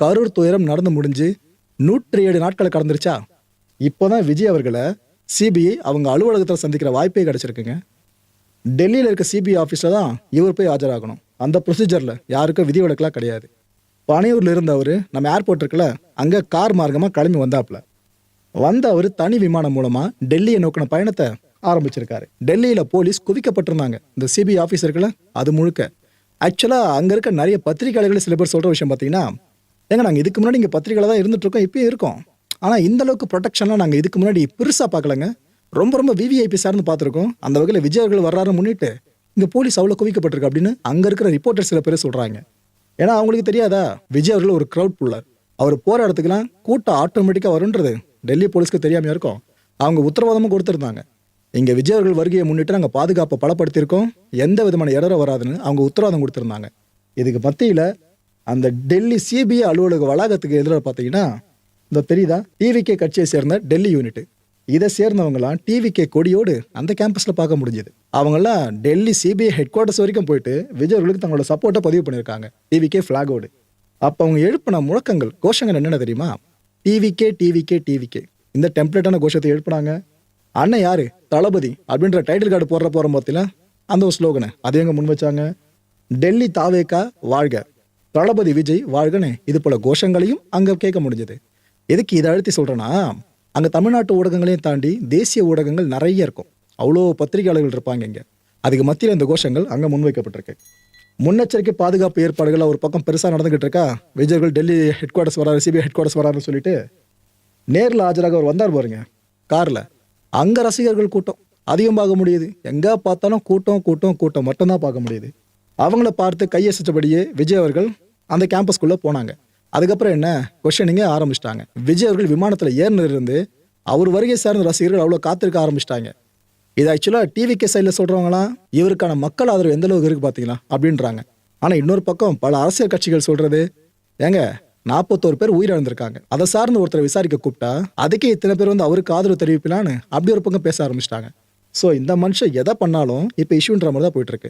கரூர் துயரம் நடந்து முடிஞ்சு நூற்றி ஏழு நாட்களை கடந்துருச்சா? இப்போதான் விஜய் அவர்களை சிபிஐ அவங்க அலுவலகத்தில் சந்திக்கிற வாய்ப்பே கிடைச்சிருக்குங்க. டெல்லியில் இருக்க சிபிஐ ஆஃபீஸில் தான் இவர் போய் ஆஜராகணும். அந்த ப்ரொசீஜரில் யாருக்கும் விதிவிலக்கெல்லாம் கிடையாது. பனையூரில் இருந்தவர் நம்ம ஏர்போர்ட் இருக்குல்ல அங்கே கார் மார்க்கமாக கிளம்பி வந்தாப்புல. வந்த அவர் தனி விமானம் மூலமாக டெல்லியை நோக்கின பயணத்தை ஆரம்பிச்சிருக்காரு. டெல்லியில் போலீஸ் குவிக்கப்பட்டிருந்தாங்க. இந்த சிபிஐ ஆஃபீஸர்களை அது முழுக்க. ஆக்சுவலாக அங்கே இருக்க நிறைய பத்திரிகையாளர்கள் சில பேர் சொல்கிற விஷயம் பார்த்தீங்கன்னா ஏங்க நாங்கள் இதுக்கு முன்னாடி இங்கே பத்திரிகையில் தான் இருந்துட்டு இருக்கோம் இருக்கோம். ஆனால் இந்த அளவுக்கு ப்ரொடெக்ஷன்லாம் நாங்கள் இதுக்கு முன்னாடி பெருசாக பார்க்கலங்க. ரொம்ப ரொம்ப விவிஐபி சார்ந்து பார்த்துருக்கோம். அந்த வகையில் விஜய் அவர்கள் வர்றாரு முன்னிட்டு இங்கே போலீஸ் அவ்வளோ குவிக்கப்பட்டிருக்கு அப்படின்னு அங்கே இருக்கிற ரிப்போர்ட்டர் சில பேர் சொல்கிறாங்க ஏன்னா அவங்களுக்கு தெரியாதா? விஜய் அவர்கள் ஒரு க்ரௌட் புல்லர் அவர் போகிற இடத்துக்குலாம் கூட்டம் ஆட்டோமேட்டிக்காக வரும்ன்றது டெல்லி போலீஸ்க்கு தெரியாமல் இருக்கும். அவங்க உத்தரவாதமும் கொடுத்துருந்தாங்க. இங்கே விஜய் அவர்கள் வருகையை முன்னிட்டு நாங்கள் பாதுகாப்பை பலப்படுத்தியிருக்கோம். எந்த விதமான இடர வராதுன்னு அவங்க உத்தரவாதம் கொடுத்துருந்தாங்க. இதுக்கு மத்தியில் அந்த டெல்லி சிபிஐ அலுவலக வளாகத்துக்கு எதிராக பார்த்தீங்கன்னா இந்த தெரியுதா? டிவிகே கட்சியை சேர்ந்த டெல்லி யூனிட் இதை சேர்ந்தவங்களாம் டிவிகே கொடியோடு அந்த கேம்பஸில் பார்க்க முடிஞ்சது. அவங்கெல்லாம் டெல்லி சிபிஐ ஹெட் குவார்ட்டர்ஸ் வரைக்கும் போயிட்டு விஜயர்களுக்கு தங்களோட சப்போர்ட்டை பதிவு பண்ணியிருக்காங்க டிவிகே ஃப்ளாகோடு அப்போ அவங்க எழுப்பின முழக்கங்கள் கோஷங்கள் என்னென்ன தெரியுமா? டிவிகே டிவிகே டிவிகே இந்த டெம்ப்ளேட்டான கோஷத்தை எழுப்புனாங்க. அண்ணன் யார்? தளபதி அப்படின்ற டைட்டில் கார்டு போடுற போகிற பார்த்தீங்கன்னா அந்த ஒரு ஸ்லோகனை அதை எங்கே முன் வச்சாங்க? டெல்லி தாவேக்கா வாழ்க. தளபதி விஜய் வாழ்கன்னு இது போல கோஷங்களையும் அங்க கேட்க முடிஞ்சது. எதுக்கு இதை அழுத்தி சொல்றேன்னா அங்க தமிழ்நாட்டு ஊடகங்களையும் தாண்டி தேசிய ஊடகங்கள் நிறைய இருக்கும். அவ்வளோ பத்திரிகையாளர்கள் இருப்பாங்க இங்க. அதுக்கு மத்தியில் இந்த கோஷங்கள் அங்க முன்வைக்கப்பட்டிருக்கு. முன்னெச்சரிக்கை பாதுகாப்பு ஏற்பாடுகள் ஒரு பக்கம் பெருசா நடந்துகிட்டு இருக்கா? விஜயர்கள் டெல்லி ஹெட் குவார்ட்டர்ஸ் வராரு சிபிஐ ஹெட் குவார்ட்டர்ஸ் வராருன்னு சொல்லிட்டு நேரில் ஆஜராக அவர் வந்தார் பாருங்க கார்ல. அங்க ரசிகர்கள் கூட்டம் அதிகம் பார்க்க முடியுது. எங்க பார்த்தாலும் கூட்டம் கூட்டம் கூட்டம் மட்டும்தான் பார்க்க முடியுது. அவங்கள பார்த்து கையசிச்சபடியே விஜய் அவர்கள் அந்த கேம்பஸ்க்குள்ளே போனாங்க. அதுக்கப்புறம் என்ன? கொஷனிங்கே ஆரம்பிச்சிட்டாங்க. விஜய் அவர்கள் விமானத்தில் ஏறினிருந்து அவர் வருகை சார்ந்த ரசிகர்கள் அவ்வளோ காத்திருக்க ஆரம்பிச்சிட்டாங்க. இது ஆக்சுவலாக டிவிகே சைடில் சொல்கிறவங்களாம் இவருக்கான மக்கள் ஆதரவு எந்த அளவுக்கு இருக்குது பார்த்தீங்களா அப்படின்றாங்க. ஆனால் இன்னொரு பக்கம் பல அரசியல் கட்சிகள் சொல்கிறது ஏங்க நாற்பத்தோரு பேர் உயிரிழந்திருக்காங்க. அதை சார்ந்து ஒருத்தரை விசாரிக்க கூப்பிட்டா அதுக்கே இத்தனை பேர் வந்து அவருக்கு ஆதரவு தெரிவிப்பிலான்னு அப்படி ஒரு பக்கம் பேச ஆரம்பிச்சிட்டாங்க. ஸோ இந்த மனுஷன் எதை பண்ணாலும் இப்போ இஷ்யூன்ற மாதிரி தான் போயிட்டுருக்கு